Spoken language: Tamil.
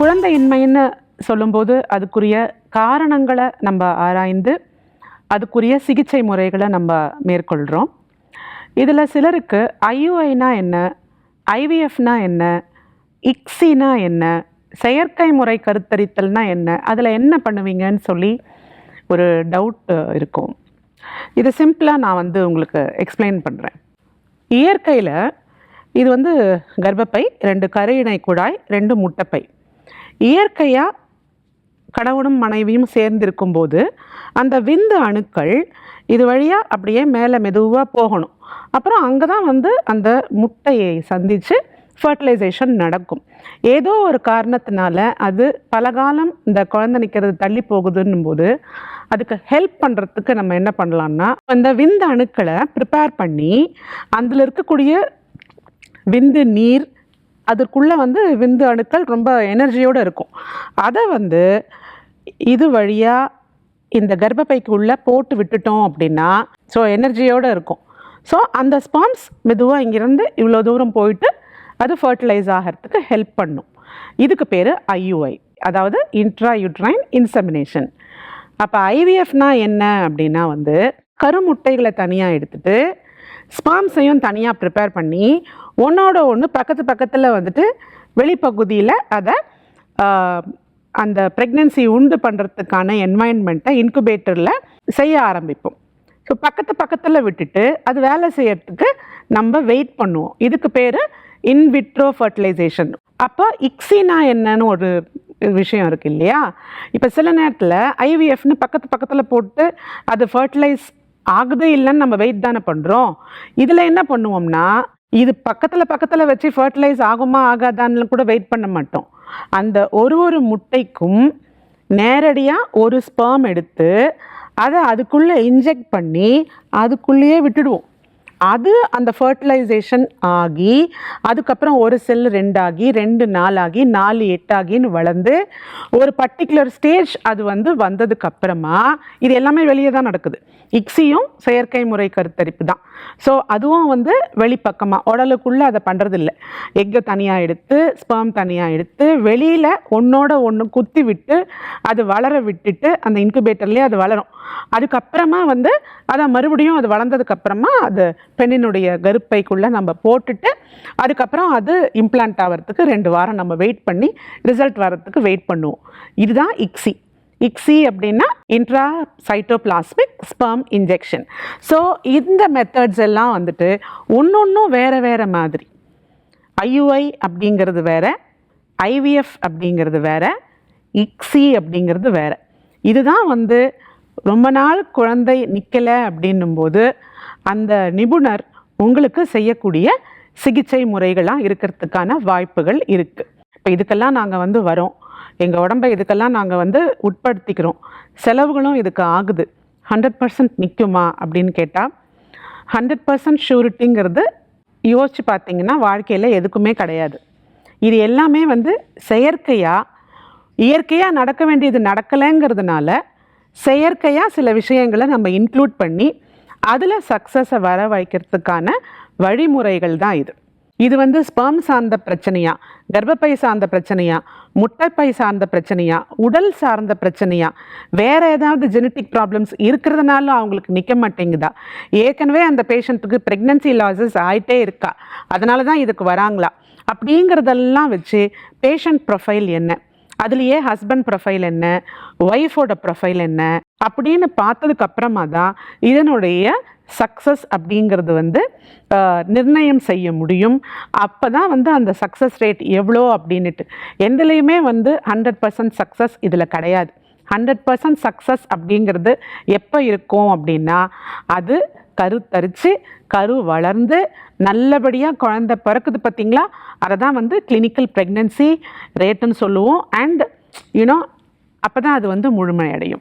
குழந்தையின்மைன்னு சொல்லும்போது அதுக்குரிய காரணங்களை நம்ம ஆராய்ந்து அதுக்குரிய சிகிச்சை முறைகளை நம்ம மேற்கொள்கிறோம் இதில் சிலருக்கு ஐயுஐனா என்ன ஐவிஎஃப்னா என்ன இக்ஸினா என்ன செயற்கை முறை கருத்தரித்தல்னா என்ன அதில் என்ன பண்ணுவீங்கன்னு சொல்லி ஒரு டவுட் இருக்கும். இதை சிம்பிளாக நான் வந்து உங்களுக்கு எக்ஸ்பிளைன் பண்ணுறேன் இயற்கையில் இது வந்து கர்ப்பப்பை ரெண்டு கரையிணை குழாய் ரெண்டு முட்டைப்பை. இயற்கையாக கணவனும் மனைவியும் சேர்ந்திருக்கும்போது அந்த விந்து அணுக்கள் இது வழியாக அப்படியே மேலே மெதுவாக போகணும். அப்புறம் அங்கே தான் வந்து அந்த முட்டையை சந்தித்து ஃபர்டிலைசேஷன் நடக்கும். ஏதோ ஒரு காரணத்தினால அது பல காலம் இந்த குழந்தை நிற்கிறது தள்ளி போகுதுன்னும் போது அதுக்கு ஹெல்ப் பண்ணுறதுக்கு நம்ம என்ன பண்ணலாம்னா அந்த விந்து அணுக்களை ப்ரிப்பேர் பண்ணி அதில் இருக்கக்கூடிய விந்து நீர் அதற்குள்ளே வந்து விந்து அணுக்கள் ரொம்ப எனர்ஜியோடு இருக்கும். அதை வந்து இது வழியாக இந்த கர்ப்பப்பைக்கு உள்ளே போட்டு விட்டுட்டோம் அப்படின்னா ஸோ எனர்ஜியோடு இருக்கும். ஸோ அந்த ஸ்பாம்ஸ் மெதுவாக இங்கேருந்து இவ்வளோ தூரம் போயிட்டு அது ஃபர்டிலைஸ் ஆகிறதுக்கு ஹெல்ப் பண்ணும். இதுக்கு பேர் ஐயுஐ அதாவது இன்ட்ரா யூட்ரைன் இன்செமினேஷன் அப்போ ஐவிஎஃப்னா என்ன அப்படின்னா வந்து கருமுட்டைகளை தனியாக எடுத்துகிட்டு ஸ்பாம்ஸையும் தனியாக ப்ரிப்பேர் பண்ணி ஒன்றோட ஒன்று பக்கத்து பக்கத்தில் வந்துட்டு வெளிப்பகுதியில் அதை அந்த ப்ரெக்னென்சி உண்டு பண்ணுறதுக்கான என்வாயன்மெண்ட்டை இன்குபேட்டரில் செய்ய ஆரம்பிப்போம். ஸோ பக்கத்து பக்கத்தில் விட்டுட்டு அது வேலை செய்யறதுக்கு நம்ம வெயிட் பண்ணுவோம். இதுக்கு பேர் இன்விட்ரோ ஃபர்டிலைசேஷன் அப்போ இக்ஸினா என்னன்னு ஒரு விஷயம் இருக்குது இல்லையா? இப்போ சில நேரத்தில் ஐவிஎஃப்னு பக்கத்து பக்கத்தில் போட்டு அது ஃபர்டிலைஸ் ஆகுது இல்லைன்னு நம்ம வெயிட் தானே பண்ணுறோம் இதில் என்ன பண்ணுவோம்னா இது பக்கத்தில் பக்கத்தில் வச்சு ஃபர்டிலைஸ் ஆகுமா ஆகாதான்னு கூட வெயிட் பண்ண மாட்டோம். அந்த ஒரு ஒரு முட்டைக்கும் நேரடியாக ஒரு ஸ்பெர்ம் எடுத்து அதை அதுக்குள்ளே இன்ஜெக்ட் பண்ணி அதுக்குள்ளேயே விட்டுடுவோம். அது அந்த ஃபர்டிலைசேஷன் ஆகி அதுக்கப்புறம் ஒரு செல் ரெண்டாகி ரெண்டு நாலாகி நாலு எட்டாகின்னு வளர்ந்து ஒரு பர்டிகுலர் ஸ்டேஜ் அது வந்து வந்ததுக்கப்புறமா இது எல்லாமே வெளியே தான் நடக்குது. இக்ஸியும் செயற்கை முறை கருத்தரிப்பு தான். ஸோ அதுவும் வந்து வெளிப்பக்கமாக உடலுக்குள்ளே அதை பண்ணுறதில்ல எக்கை தனியாக எடுத்து ஸ்பெர்ம் தனியாக எடுத்து வெளியில் ஒன்றோட ஒன்று குத்தி விட்டு அது வளர விட்டுட்டு அந்த இன்குபேட்டர்லேயே அது வளரும். அதுக்கப்புறமா வந்து அதை மறுபடியும் அது வளர்ந்ததுக்கப்புறமா அது பெண்ணினுடைய கருப்பைக்குள்ளே நம்ம போட்டுட்டு அதுக்கப்புறம் அது இம்ப்ளான்ட் ஆகிறதுக்கு ரெண்டு வாரம் நம்ம வெயிட் பண்ணி ரிசல்ட் வர்றதுக்கு வெயிட் பண்ணுவோம். இதுதான் இக்ஸி இக்ஸி அப்படின்னா intra cytoplasmic sperm injection so இந்த மெத்தட்ஸ் எல்லாம் வந்துட்டு ஒன்றொன்றும் வேறு வேறு மாதிரி. ஐயுஐ அப்படிங்கிறது வேற ஐவிஎஃப் அப்படிங்கிறது வேற இக்ஸி அப்படிங்கிறது வேற. இதுதான் வந்து ரொம்ப நாள் குழந்தை நிற்கலை அப்படின்னும்போது அந்த நிபுணர் உங்களுக்கு செய்யக்கூடிய சிகிச்சை முறைகளாக இருக்கிறதுக்கான வாய்ப்புகள் இருக்குது இப்போ இதுக்கெல்லாம் நாங்கள் வந்து வரோம். எங்கள் உடம்பை இதுக்கெல்லாம் நாங்கள் வந்து உட்படுத்திக்கிறோம். செலவுகளும் இதுக்கு ஆகுது. ஹண்ட்ரட் பர்சன்ட் நிற்குமா அப்படின்னு கேட்டால் ஹண்ட்ரட் பர்சன்ட் ஷூரிட்டிங்கிறது யோசித்து பார்த்தீங்கன்னா வாழ்க்கையில் எதுக்குமே கிடையாது. இது எல்லாமே வந்து செயற்கையாக இயற்கையாக நடக்க வேண்டியது நடக்கலைங்கிறதுனால செயற்கையாக சில விஷயங்களை நம்ம இன்க்ளூட் பண்ணி அதில் சக்ஸஸை வர வைக்கிறதுக்கான வழிமுறைகள் தான் இது. இது வந்து ஸ்பெர்ம் சார்ந்த பிரச்சனையா? கர்ப்பப்பை சார்ந்த பிரச்சனையா? முட்டைப்பை சார்ந்த பிரச்சனையா? உடல் சார்ந்த பிரச்சனையா? வேற ஏதாவது ஜெனட்டிக் ப்ராப்ளம்ஸ் இருக்கிறதுனால அவங்களுக்கு நிற்க மாட்டேங்குதா? ஏற்கனவே அந்த பேஷண்ட்டுக்கு ப்ரெக்னன்சி லாசஸ் ஆகிட்டே இருக்கா? அதனால தான் இதுக்கு வராங்களா? அப்படிங்கிறதெல்லாம் வச்சு பேஷண்ட் ப்ரொஃபைல் என்ன? அதுலேயே ஹஸ்பண்ட் ப்ரொஃபைல் என்ன? ஒய்ஃபோட ப்ரொஃபைல் என்ன? அப்படின்னு பார்த்ததுக்கு அப்புறமா தான் இதனுடைய சக்ஸஸ் அப்படிங்கிறது வந்து நிர்ணயம் செய்ய முடியும். அப்போ தான் வந்து அந்த சக்ஸஸ் ரேட் எவ்வளோ அப்படின்னுட்டு. எதுலேயுமே வந்து ஹண்ட்ரட் பர்சன்ட் சக்ஸஸ் இதில் கிடையாது. ஹண்ட்ரட் பர்சன்ட் சக்ஸஸ் அப்படிங்கிறது எப்போ இருக்கும் அப்படின்னா அது கரு தரித்து கரு வளர்ந்து நல்லபடியாக குழந்த பிறக்குது பார்த்தீங்களா? அதை தான் வந்து கிளினிக்கல் ப்ரெக்னென்சி ரேட்டுன்னு சொல்லுவோம். அண்ட் யூனோ அப்போ தான் அது வந்து முழுமையடையும்.